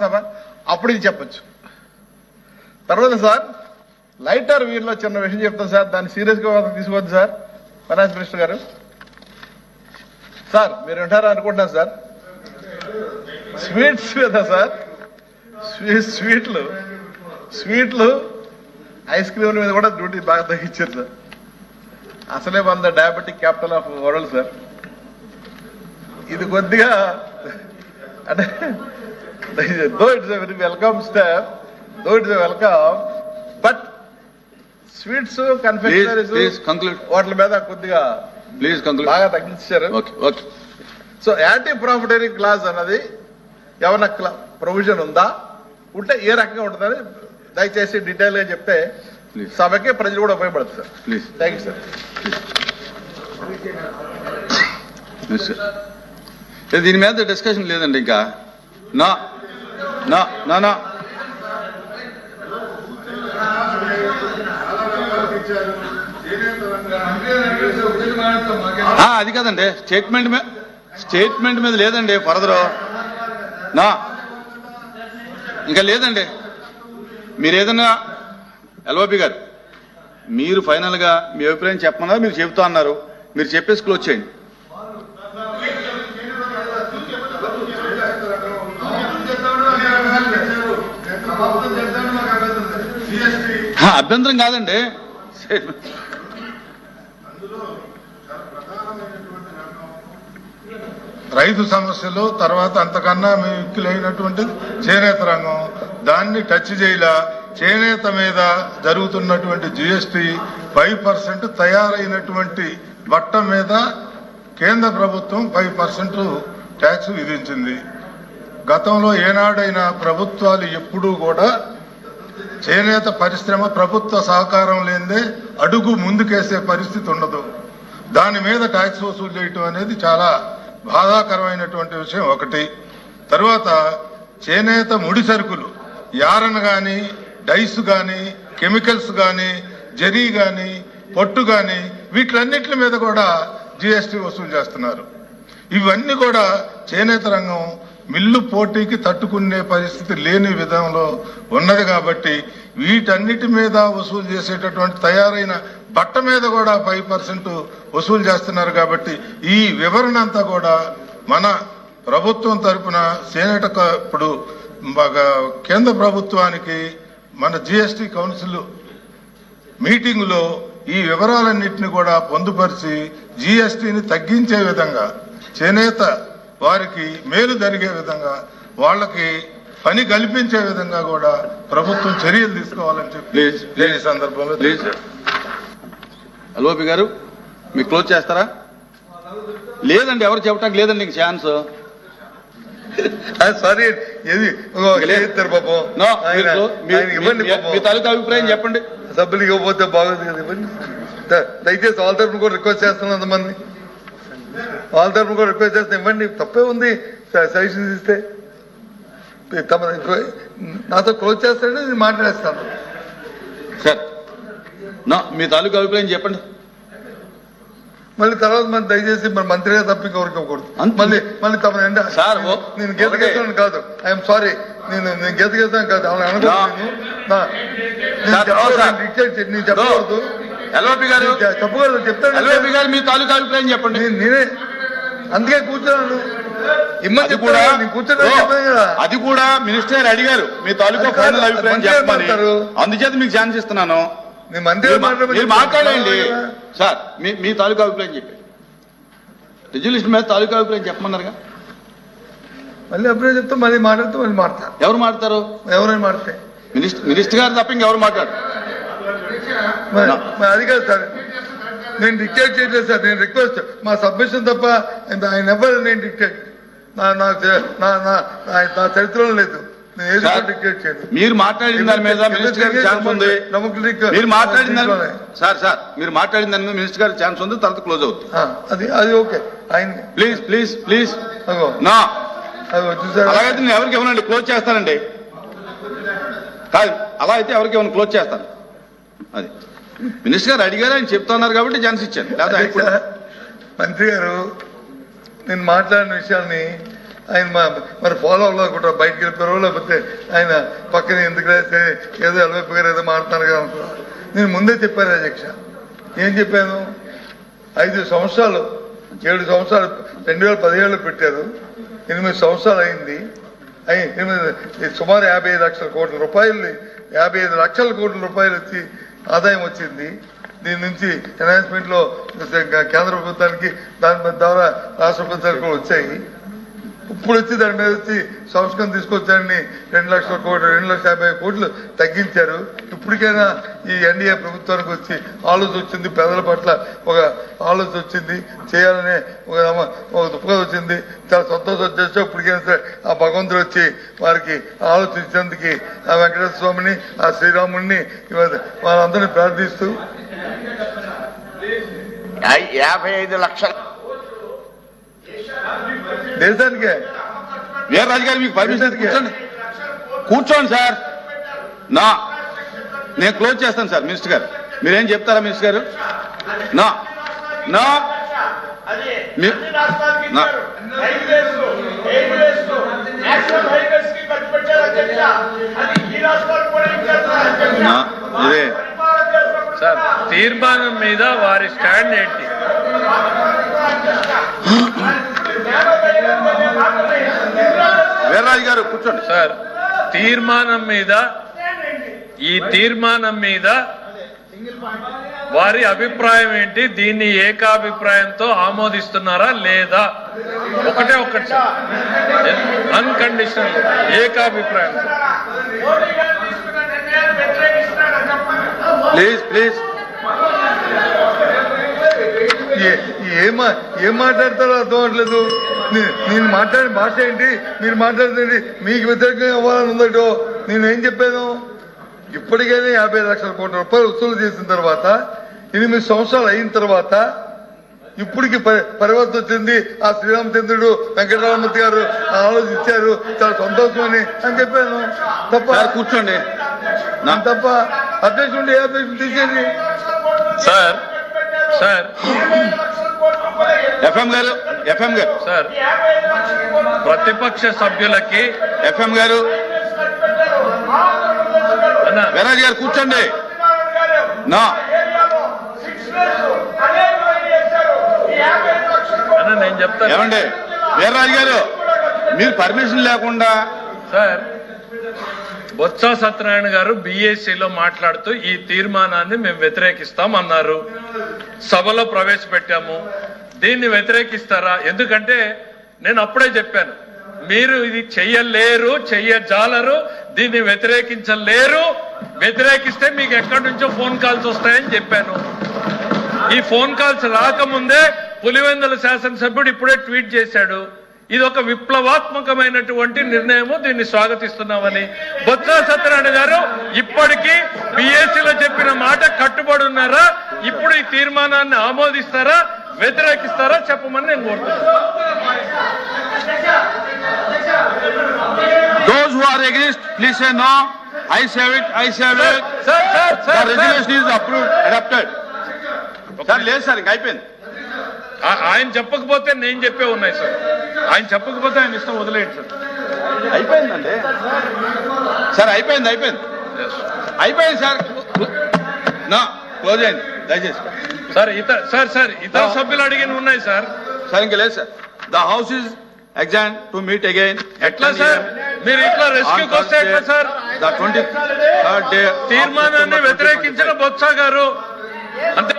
సభ అప్పుడు ఇది చెప్పొచ్చు. తర్వాత సార్ లైటర్ వీరిలో చిన్న విషయం చెప్తాను సార్. దాన్ని సీరియస్గా తీసుకోవద్దు సార్. ఫైనాన్స్ మినిస్టర్ గారు. సార్ మీరు వింటారా అనుకుంటున్నాను సార్. స్వీట్స్ కదా సార్. స్వీట్లు. స్వీట్లు ఐస్ క్రీమ్ల మీద కూడా డ్యూటీ బాగా తగ్గించారు సార్. అసలే మన diabetic capital of world sir. ఇది కొద్దిగా అంటే though it's very welcome step though it's welcome but sweets please confectioneries please conclude వాటి మీద కొద్దిగా ప్లీజ్ కంక్లూడ్ బాగా తగ్గించారు. Okay okay so anti profiteering clause అన్నది ఏమన్నా ప్రొవిజన్ ఉందా? ఉంటే ఏ రకంగా ఉంటుందని దయచేసి డీటెయిల్గా చెప్తే సభకి ప్రజలు కూడా ఉపయోగపడుతుంది sir please thank you sir దీని మీద డిస్కషన్ లేదండి ఇంకా. నా నా నా నా. అది కాదండి. స్టేట్మెంట్ మీద స్టేట్మెంట్ మీద లేదండి ఫర్దర్. నా. ఇంకా లేదండి. మీరు ఏదన్నా ఎల్ఓపి గారు మీరు ఫైనల్గా మీ అభిప్రాయం చెప్పమన్నారు? మీరు చెబుతా అన్నారు. మీరు చెప్పేసి క్లోజ్ చేయండి. అభ్యంతరం కాదండి. రైతు సమస్యలు తర్వాత అంతకన్నా మిక్కులైనటువంటి చేనేత రంగం దాన్ని టచ్ చేయలా చేనేత మీద జరుగుతున్నటువంటి జిఎస్టి ఫైవ్ పర్సెంట్ తయారైనటువంటి బట్ట మీద కేంద్ర ప్రభుత్వం ఫైవ్ పర్సెంట్ ట్యాక్స్ విధించింది. గతంలో ఏనాడైనా ప్రభుత్వాలు ఎప్పుడూ కూడా చేనేత పరిశ్రమ ప్రభుత్వ సహకారం లేనిదే అడుగు ముందుకేసే పరిస్థితి ఉండదు. దాని మీద ట్యాక్స్ వసూలు చేయటం అనేది చాలా బాధాకరమైనటువంటి విషయం ఒకటి. తర్వాత చేనేత ముడి సరుకులు యారన్ కానీ డైస్ కానీ కెమికల్స్ కానీ జరీ కానీ పొట్టు కానీ వీటిలన్నిటి మీద కూడా జిఎస్టీ వసూలు చేస్తున్నారు. ఇవన్నీ కూడా చేనేత రంగం మిల్లు పోటీకి తట్టుకునే పరిస్థితి లేని విధంలో ఉన్నది కాబట్టి వీటన్నిటి మీద వసూలు చేసేటటువంటి తయారైన బట్ట మీద కూడా ఫైవ్ పర్సెంట్ వసూలు చేస్తున్నారు కాబట్టి ఈ వివరణ అంతా కూడా మన ప్రభుత్వం తరఫున చేనేత ఇప్పుడు కేంద్ర ప్రభుత్వానికి మన జిఎస్టి కౌన్సిల్ మీటింగ్లో ఈ వివరాలన్నింటినీ కూడా పొందుపరిచి జీఎస్టీని తగ్గించే విధంగా చేనేత వారికి మేలు జరిగే విధంగా వాళ్ళకి పని కల్పించే విధంగా కూడా ప్రభుత్వం చర్యలు తీసుకోవాలని చెప్పి సందర్భంలో ఎల్ఓపి గారు మీరు క్లోజ్ చేస్తారా? లేదండి ఎవరు చెప్పడానికి లేదండి ఇంక ఛాన్స్. సారీ ఏది ఇద్దరు పాపం. మీ. తాలూకా అభిప్రాయం చెప్పండి. సభ్యులు ఇవ్వకపోతే బాగోదు కదా ఇవ్వండి. దయచేసి వాళ్ళ తరఫున కూడా రిక్వెస్ట్ చేస్తున్నాను అంతమంది వాళ్ళ తరఫున కూడా రిక్వెస్ట్ చేస్తే ఇవ్వండి తప్పే ఉంది. సజెషన్స్ ఇస్తే. తమ నాతో క్లోజ్ చేస్తాడంటే నేను మాట్లాడేస్తాను. సార్ నో మీ తాలూకా అభిప్రాయం చెప్పండి. మళ్ళీ తర్వాత మన దయచేసి మన మంత్రిగా తప్ప అంతే. మళ్ళీ మళ్ళీ తమ ఎండ సార్, నేను గీత ఒకటే. గీతాను కాదు. ఐఎమ్ సారీ నేను నేను కాదు. అవును నేను చెప్పకూడదు, ఎల్ఓపి గారు నేను చె- చెప్పకూడదు చెప్తాను ఎల్ఓపి గారు మీ తాలూకా అభిప్రాయం చెప్పండి. నేను అందుకే కూర్చున్నాను. ఇమ్మని అది కూడా అది కూడా మినిస్టర్ గారు అడిగారు మీ తాలూకా ఫైనల్ అభిప్రాయం చెప్పమని? అందుచేత మీకు ఛాన్స్ ఇస్తున్నాను మీరు. మాట్లాడండి. సార్ మీ మీ తాలూకా అభిప్రాయం చెప్పండి. రిజల్యూషన్ మీద తాలూకా అభిప్రాయం చెప్పమన్నారుగా? మళ్ళీ అప్పుడే చెప్తా మళ్ళీ మాట్లాడుతూ మళ్ళీ మాట్లాడతా ఎవరు మాట్లాడతారు? ఎవరైనా మాడితే మినిస్టర్ మినిస్టర్ గారు తప్ప ఇంకెవరు మాట్లాడు మరి మరి అది కాదు సార్. నేను డిక్టేట్ చేయట్లేదు సార్. నేను రిక్వెస్ట్ మా సబ్మిషన్ తప్ప ఆయన ఎవరు నేను డిక్టేట్ నా చరిత్రలో లేదు. మీరు మాట్లాడిన దాని మీద మినిస్టర్ గారికి ఛాన్స్ ఉంది. మీరు మాట్లాడిన. సార్ సార్ మీరు మాట్లాడిన దాని మీద మినిస్టర్ గారికి ఛాన్స్ ఉంది తర్వాత క్లోజ్ అవుతుంది అది అది ఓకే. ఆయన ప్లీజ్ ప్లీజ్ ప్లీజ్ నా. అలాగైతే నేను ఎవరికి ఇవ్వనండి క్లోజ్ చేస్తానండి. కాదు అలా అయితే ఎవరికి ఇవ్వను క్లోజ్ చేస్తాను. అది. మినిస్టర్ గారు అడిగారు ఆయన చెప్తున్నారు కాబట్టి ఛాన్స్ ఇచ్చాను. లేదా మంత్రి గారు నేను మాట్లాడిన విషయాన్ని ఆయన మా- మరి ఫాలో అవ్వాలనుకుంటా బయటకు వెళ్ళిపోయారో లేకపోతే ఆయన పక్కన ఎందుకు రాస్తే ఏదో ఎలవైపు గారు ఏదో మారుతున్నారు కదా నేను ముందే చెప్పాను అధ్యక్ష. ఏం చెప్పాను? ఐదు సంవత్సరాలు ఏడు సంవత్సరాలు రెండు వేల పదిహేడులో పెట్టారు. ఎనిమిది సంవత్సరాలు అయింది. అయి ఎనిమిది సుమారు యాభై ఐదు లక్షల కోట్ల రూపాయలు యాభై ఐదు లక్షల కోట్ల రూపాయలు వచ్చి ఆదాయం వచ్చింది. దీని నుంచి ఎన్హాన్స్మెంట్లో కేంద్ర ప్రభుత్వానికి దాని ద్వారా రాష్ట్ర ప్రభుత్వానికి కూడా వచ్చాయి. ఇప్పుడు వచ్చి దాని మీద వచ్చి సంస్కరణ తీసుకొచ్చారని రెండు లక్షల కోట్లు రెండు లక్షల యాభై కోట్లు తగ్గించారు. ఇప్పటికైనా ఈ ఎన్డీఏ ప్రభుత్వానికి వచ్చి ఆలోచన వచ్చింది. పేదల పట్ల ఒక ఆలోచన వచ్చింది. చేయాలనే ఒక ఒక దృక్పథం వచ్చింది. చాలా సంతోషం వచ్చేసి ఇప్పటికైనా సరే ఆ భగవంతుడు వచ్చి వారికి ఆలోచించేందుకు ఆ వెంకటేశ్వర స్వామిని ఆ శ్రీరాముడిని ఇవాళ వాళ్ళందరినీ ప్రార్థిస్తూ యాభై ఐదు లక్షల దేశానికే. వీర్రాజు గారు మీకు పర్మిషన్ కూర్చోండి. కూర్చోండి సార్. నా నేను క్లోజ్ చేస్తాను సార్ మినిస్టర్ గారు. మీరేం చెప్తారా మినిస్టర్ గారు? నా నా మీ- నా. నా ఇదే. సార్ తీర్మానం మీద వారి స్టాండ్ ఏంటి? వీర్రాజు గారు కూర్చోండి. సార్ తీర్మానం మీద ఈ తీర్మానం మీద వారి అభిప్రాయం ఏంటి? దీన్ని ఏకాభిప్రాయంతో ఆమోదిస్తున్నారా లేదా? ఒకటే ఒకటి అన్కండిషనల్ ఏకాభిప్రాయం ప్లీజ్ ప్లీజ్ ఏ- మాట్లాడతారో అర్థం అవట్లేదు నే- నేను మాట్లాడే భాష ఏంటి? మీరు మాట్లాడుతుంది మీకు వ్యతిరేకంగా ఇవ్వాలని ఉందటో నేను ఏం చెప్పాను? ఇప్పటికైనా యాభై లక్షల కోట్ల రూపాయలు వసూలు చేసిన తర్వాత ఎనిమిది సంవత్సరాలు అయిన తర్వాత ఇప్పటికి పరి- పరివర్తన వచ్చింది ఆ శ్రీరామచంద్రుడు వెంకటరామూర్తి గారు ఆలోచించారు. చాలా సంతోషమని అని చెప్పాను. తప్ప కూర్చోండి. నా తప్ప అధ్యక్షుడు ఏ అధ్యక్షుడు తీసేది సార్ సార్. ఎఫ్ఎం గారు ఎఫ్ఎం గారు. సార్ ప్రతిపక్ష సభ్యులకి ఎఫ్ఎం గారు. అన్న. వీర్రాజు గారు కూర్చోండి. నా. నేను చెప్తాను. ఏమండి? వీర్రాజు గారు మీరు పర్మిషన్ లేకుండా సార్ బొత్స సత్యనారాయణ గారు బీఏసీలో మాట్లాడుతూ ఈ తీర్మానాన్ని మేము వ్యతిరేకిస్తాం అన్నారు. సభలో ప్రవేశపెట్టాము. దీన్ని వ్యతిరేకిస్తారా? ఎందుకంటే నేను అప్పుడే చెప్పాను. మీరు ఇది చెయ్యలేరు చెయ్యజాలరు దీన్ని వ్యతిరేకించలేరు. వ్యతిరేకిస్తే మీకు ఎక్కడి నుంచో ఫోన్ కాల్స్ వస్తాయని చెప్పాను. ఈ ఫోన్ కాల్స్ రాకముందే పులివెందుల శాసనసభ్యుడు ఇప్పుడే ట్వీట్ చేశాడు. ఇది ఒక విప్లవాత్మకమైనటువంటి నిర్ణయము. దీన్ని స్వాగతిస్తున్నామని బొత్స సత్యనారాయణ గారు ఇప్పటికీ బిఎస్సీలో చెప్పిన మాట కట్టుబడి ఉన్నారా ఇప్పుడు ఈ తీర్మానాన్ని ఆమోదిస్తారా? వ్యతిరేకిస్తారా? చెప్పమని నేను కోరుతున్నాను. I say it i say it. Sir sir the sir sir resolution is approved adopted. Sir లేదు సార్ ఇంక అయిపోయింది. ఆయన చెప్పకపోతే నేను చెప్పే ఉన్నాయి సార్ ఆయన చెప్పకపోతే ఆయన ఇష్టం వదిలేయండి సార్. అయిపోయిందండి. సార్ అయిపోయింది అయిపోయింది. అయిపోయింది సార్. నా క్లోజ్ అయింది దయచేసి. సార్ ఇతర సార్ సార్ ఇతర సభ్యులు అడిగిన ఉన్నాయి సార్. సార్ ఇంకా లేదు sir. The house is exam to meet again ఎట్లా సార్? మీరు ఇట్లా రెస్క్యూకి వస్తే ఎట్లా sir? The twenty third day తీర్మానాన్ని వ్యతిరేకించిన బొత్స గారు. అంతే.